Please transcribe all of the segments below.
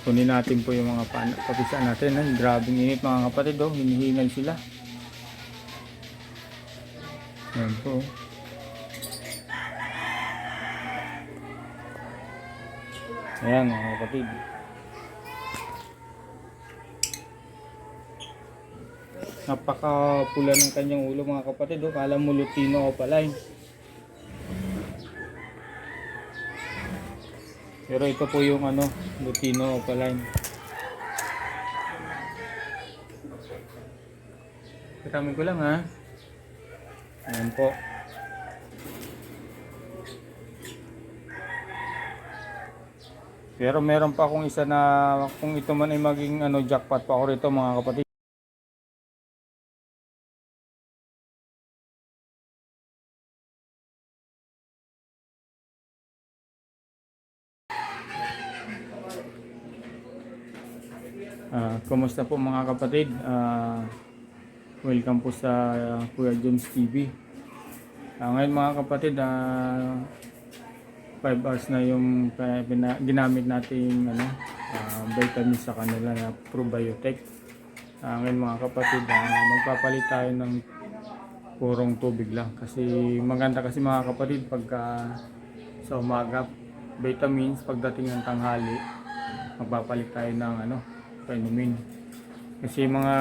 Kunin natin po yung mga papisa natin. Ay, grabing init mga kapatid. Oh. Hinihingal sila. Ayan po. Ayan mga kapatid. Napakapula ng kanyang ulo mga kapatid. Oh. Kala mo lutino o pala. eh. Pero ito po yung ano, lutino o pala. Katamin ko lang ha. Ayan po. Pero meron pa akong isa na kung ito man ay maging ano jackpot pa ako rito mga kapatid. Kumusta po mga kapatid? Ah, welcome po sa ah, Kuya Jones TV. Ah, ngayon mga kapatid, ah 5 hours na yung ginamit nating ano, ah, vitamins sa kanila na probiotic. Ah, ngayon mga kapatid, ah, magpapalit tayo ng purong tubig lang. Kasi maganda kasi mga kapatid pagka sa umaga, vitamins pagdating ng tanghali, magpapalit tayo ng ano, vitamin. Kasi mga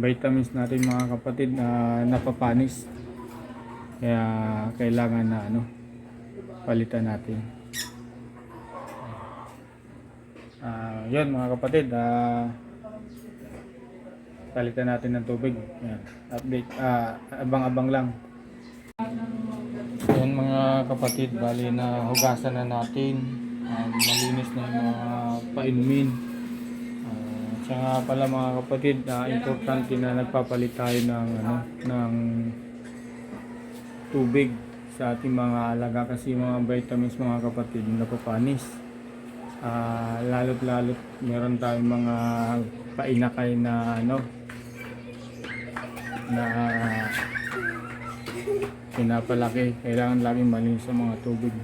vitamins natin mga kapatid na napapanis. Kaya kailangan na ano, palitan natin. Ah, 'yun mga kapatid, ah palitan natin ng tubig. Yan. Update, ah, abang-abang lang. Yan mga kapatid, bali na hugasan na natin. Ah, malinis na yung mga painumin. Siya nga pala mga kapatid, ah, importante na nagpapalit tayo ng, ano, ng tubig sa ating mga alaga kasi mga vitamins mga kapatid napapanis. Ah, lalo't lalo't meron tayong mga painakay na ano na pinapalaki. Kailangan laging malinis sa mga tubig.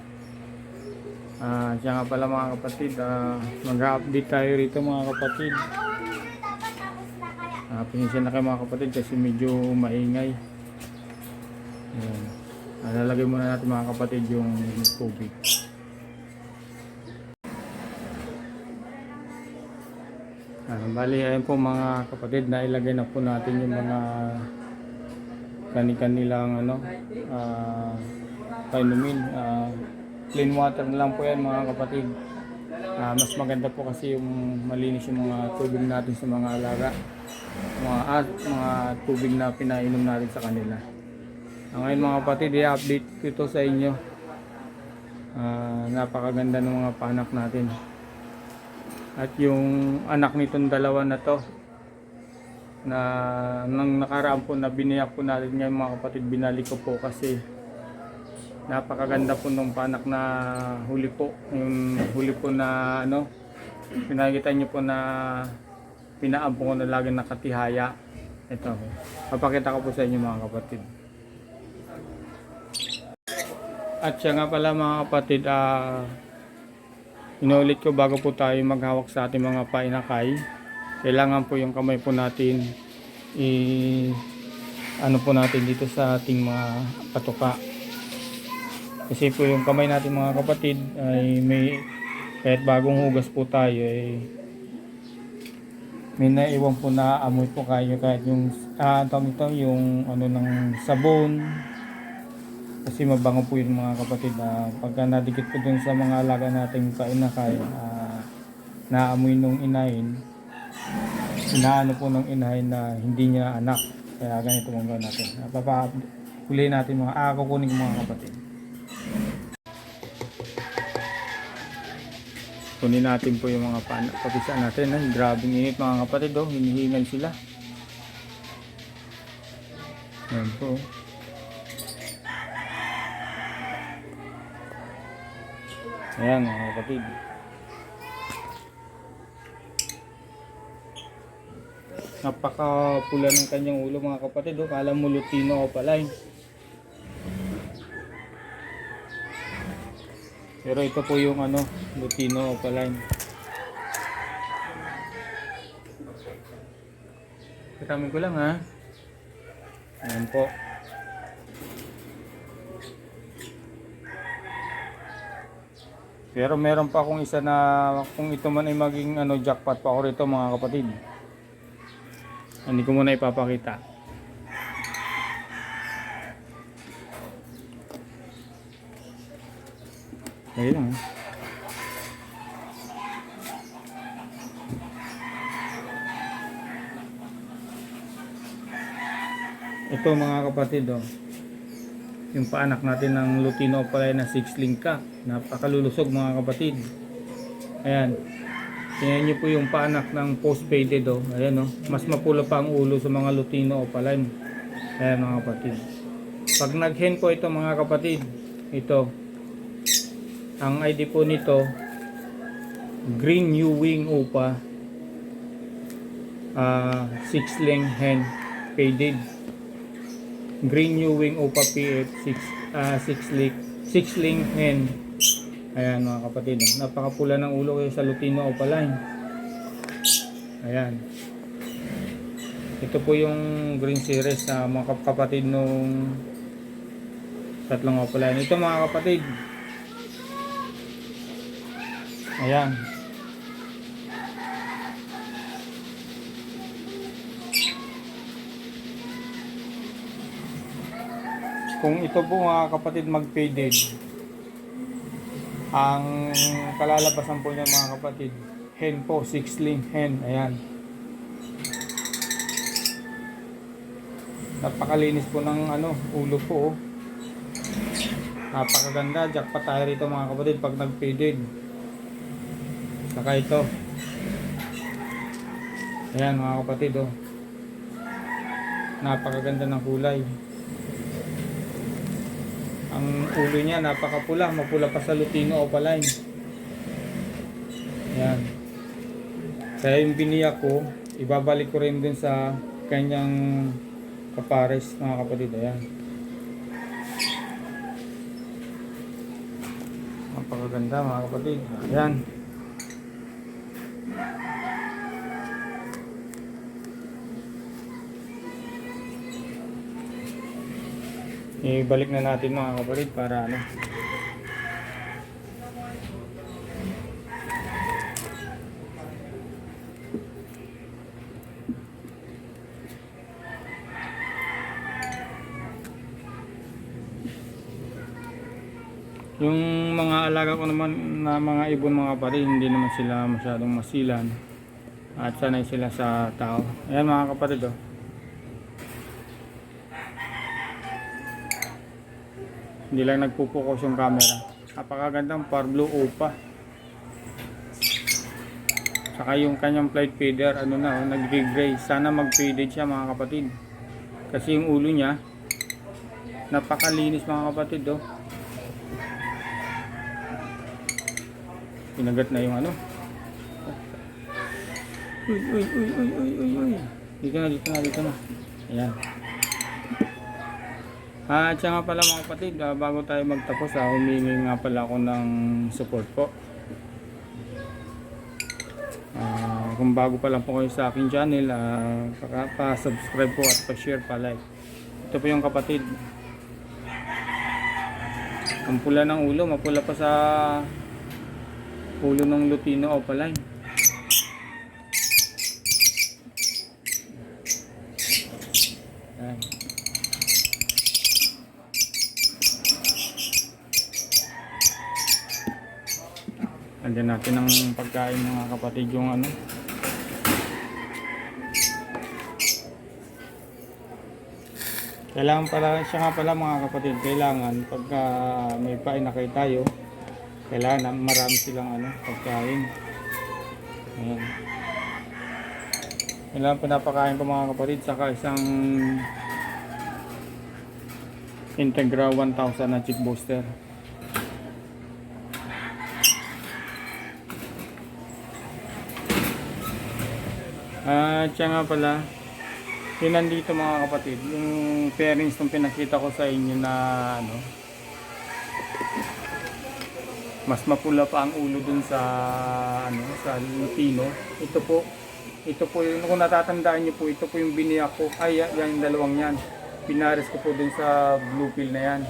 Ah, siya nga pala mga kapatid, ah, mag-update tayo rito mga kapatid. Pinisya na kayo mga kapatid kasi medyo maingay. Ayan. Ah, lalagay muna natin mga kapatid yung tubig. Ah, bali, ayun po mga kapatid, nailagay na po natin yung mga kani-kanilang ano, ah, painumin. Ah, clean water na lang po yan mga kapatid. Ah, mas maganda po kasi yung malinis yung mga tubig natin sa mga alaga. Mga, at mga tubig na pinainom natin sa kanila. Ah, ngayon mga kapatid, i-update ko ito sa inyo. Ah, napakaganda ng mga panak natin. At yung anak nitong dalawa na to na nang nakaraan po na biniyak po natin ngayon mga kapatid binalik ko po kasi napakaganda po nung panak na huli po yung huli po na ano pinakita niyo po na pinaampo ko na lagi nakatihaya ito papakita ko po sa inyo mga kapatid at siya nga pala mga kapatid ah Inulit ko bago po tayo maghawak sa ating mga painakay. Kailangan po yung kamay po natin i ano po natin dito sa ating mga patuka. Kasi po yung kamay natin mga kapatid ay may kahit bagong hugas po tayo ay may naiwan po na amoy po kayo kahit yung ah, tawag ito yung ano ng sabon. Kasi mabango po yung mga kapatid na pagka nadikit po dun sa mga alaga nating kainakay uh, naamoy nung inahin inaano po ng inahin na hindi niya anak. Kaya ganito mong gawin natin. Napapahuli natin mga ah kukunin mga kapatid kunin natin po yung mga papisa natin ay grabing init mga kapatid oh hinihingal sila yan po Ayan mga kapatid. Napakapula ng kanyang ulo mga kapatid. Oh. Kala mo lutino o pala. eh. Pero ito po yung ano, Lutino Opaline. Katamin ko lang ha. Ayan po. Pero meron pa akong isa na kung ito man ay maging ano jackpot pa ako rito mga kapatid. Hindi ko muna ipapakita. Ayun. oh. Ito mga kapatid oh. Yung paanak natin ng Lutino pala na 6 link ka. Napakalulusog mga kapatid. Ayan. Tingnan nyo po yung paanak ng post-faded oh. Ayan oh. Mas mapula pa ang ulo sa mga Lutino opaline. Ayan mga kapatid. Pag nag-hen po ito mga kapatid, ito. Ang ID po nito, Green New Wing Upa. Ah, 6 link hen faded. Green New Wing Opa PF 6 ah 6 link 6 link hen. Ayan mga kapatid, oh. napakapula ng ulo kayo sa Lutino Opaline. Ayan. Ito po yung green series na mga kap- kapatid nung tatlong Opaline. Ito mga kapatid. Ayan. Kung ito po mga kapatid mag-faded, ang kalalabasan po niya mga kapatid, hen po, 6 link hen, ayan. Napakalinis po ng ano, ulo po. Oh. Napakaganda, jackpot tayo rito mga kapatid pag nag-faded. Saka ito. Ayan mga kapatid oh. Napakaganda ng kulay. Ang ulo niya napakapula, mapula pa sa Lutino Opaline. Ayan. Kaya yung biniyak ko, ibabalik ko rin din sa kanyang kapares mga kapatid. Ayan. Napakaganda mga kapatid. Ayan. Ibalik na natin mga kapatid para ano. Yung mga alaga ko naman na mga ibon mga kapatid, hindi naman sila masyadong masilan. At sanay sila sa tao. Ayan mga kapatid oh. Hindi lang nagpupokus yung camera. Napakagandang par blue upa. Saka yung kanyang flight feeder, ano na, oh, nag-gray. Sana mag-faded siya mga kapatid. Kasi yung ulo niya, napakalinis mga kapatid, oh. Pinagat na yung ano. Uy, uy, uy, uy, uy, uy, uy. Dito na, dito na, dito na. Ayan. Ah, at nga pala mga kapatid, ah, bago tayo magtapos, ah, humingi nga pala ako ng support po. Ah, kung bago pa lang po kayo sa aking channel, ah, pa- pa-subscribe po at pa-share, pa-like. Ito po yung kapatid. Ang pula ng ulo, mapula pa sa ulo ng Lutino Opaline. Ayan. Andiyan natin ang pagkain mga kapatid yung ano. Kailangan pala, siya nga pala mga kapatid, kailangan pagka may painakay tayo, kailangan marami silang ano, pagkain. Ayan. Kailangan pinapakain ko mga kapatid, saka isang Integra 1000 na chick booster. At siya nga pala, yun nandito mga kapatid, yung pairings nung pinakita ko sa inyo na ano, mas mapula pa ang ulo dun sa ano, sa Lutino. Ito po, Ito po yung, kung natatandaan niyo po, ito po yung biniyak ko. Ay, yan, yung dalawang yan. Pinares ko po dun sa blue pill na yan.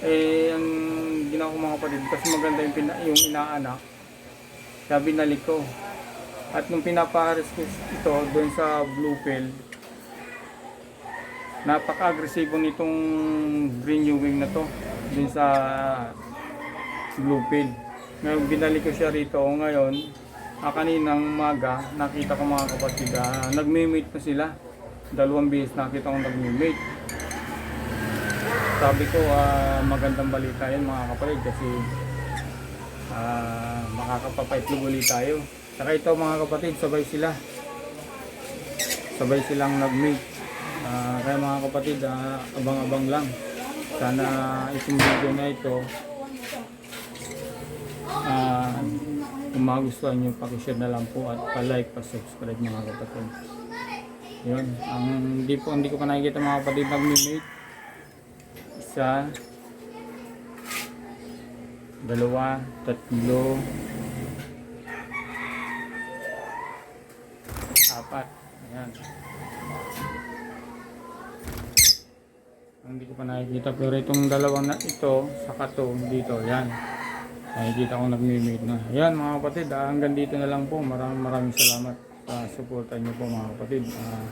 Eh, ang ginawa ko mga kapatid, kasi maganda yung, pina, yung inaanak, kaya binalik ko. At nung pinapares ko ito doon sa blue pill, napaka-agresibo nitong green wing na to dun sa blue pill. Ngayon binalik ko siya rito ngayon, ah, kaninang umaga, nakita ko mga kapatid, ah, nagme-mate na sila. Dalawang beses nakita ko nagme-mate. Sabi ko, ah, magandang balita yan mga kapatid kasi ah, makakapapaitlog ulit tayo. Saka ito mga kapatid, sabay sila. Sabay silang nag-mate. Ah, kaya mga kapatid, ah, abang-abang lang. Sana itong video na ito, ah, kung magustuhan nyo, pakishare na lang po at pa-like, pa-subscribe mga kapatid. Yun, ang hindi po hindi ko pa nakikita mga kapatid nag-mate. Isa, dalawa, tatlo, apat. Ayan. Hindi ko pa nakikita pero itong dalawang na ito saka to dito. Ayan. Nakikita ko nagmi-made na. Ayan mga kapatid, ah, hanggang dito na lang po. Maraming maraming salamat sa uh, suporta niyo po mga kapatid. Ah, uh,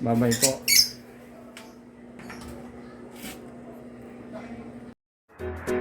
bye bye po. Thank you.